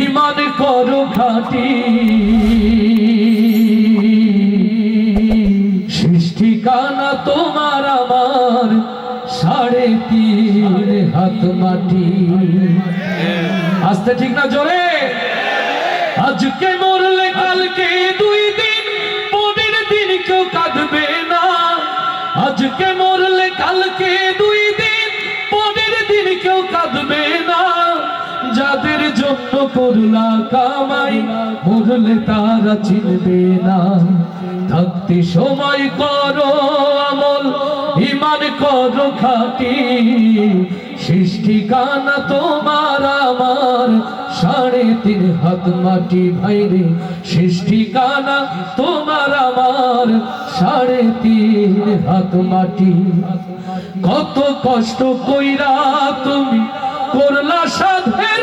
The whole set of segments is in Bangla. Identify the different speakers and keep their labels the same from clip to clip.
Speaker 1: ইমান করো খাটি। সৃষ্টি কানা তোমার আমার, সাড়ে তিন হাত মাটি। আসতে ঠিক না জোরে? আজকে মরলে কালকে দুই জন্য করলা কামাই, মরলে তারা চিনবে না। থাকতে সময় করো আমল ইমান করো খাটি। সৃষ্টি কানা তোমার আমার, সাড়ে তিন হাত মাটি ভাইরে। সৃষ্টি কানা তোমার আমার, সাড়ে তিন হাত মাটি। কত কষ্ট কইরা তুমি করলা সাধের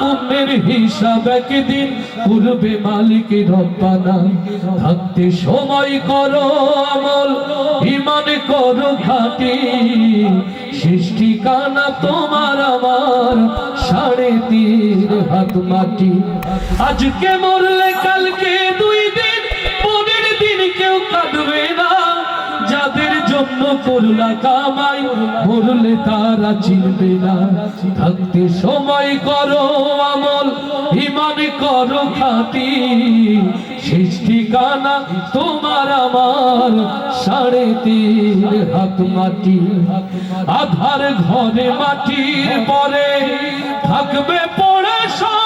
Speaker 1: পুণ্যের হিসাব একদিন পূর্বে মালিক রব্বানা। থাকতে সময় করো আমল ইমান করো খাটি। সৃষ্টি কানা তোমার আমার, সাড়ে তিন হাত মাটি। আজকে মরলে কালকে দুই দিন, পরের দিন কেউ কাঁদবে না। জন্য করলা কামাই মরলে তারা চিনবে না। থাকতে সময় করো আমল, ইমান করো খাটি। সৃষ্টি কানা তোমার আমার, সাড়ে তিন হাত মাটি। আধার ঘরে মাটির পরে থাকবে পড়ে সব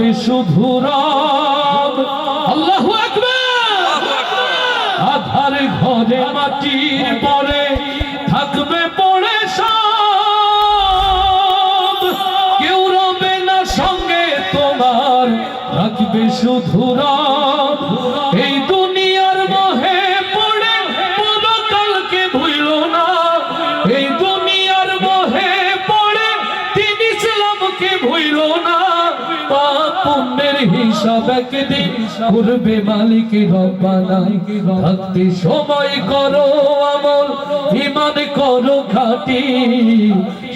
Speaker 1: থাকবে শুধু রব। আল্লাহ আধার ঘরে মাটির পরে থাকবে পড়ে কেউ তোমার থাকবে শুধু এই দুনিয়ার মহে পড়ে পরকালকে ভুইল না। এই দুনিয়ার মহে পড়ে তিন ইসলামকে ভুইল না। পুণ্যের করবে মালিক সময় করো আমল ইমান করো খাটি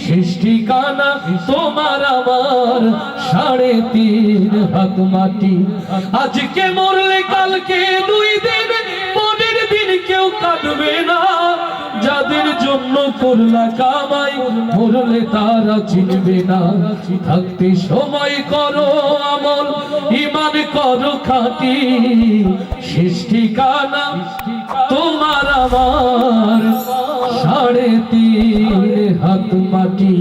Speaker 1: সৃষ্টি কানা তোমার আমার সাড়ে তিন হাত মাটি। আজকে মরলে কালকে দুই করলা কামাই মরলে তারা চিনবে না। থাকতে সময় করো আমল ইমান করো খাটি। সৃষ্টি কানা তোমার আমার। সাড়ে তিন হাত মাটি।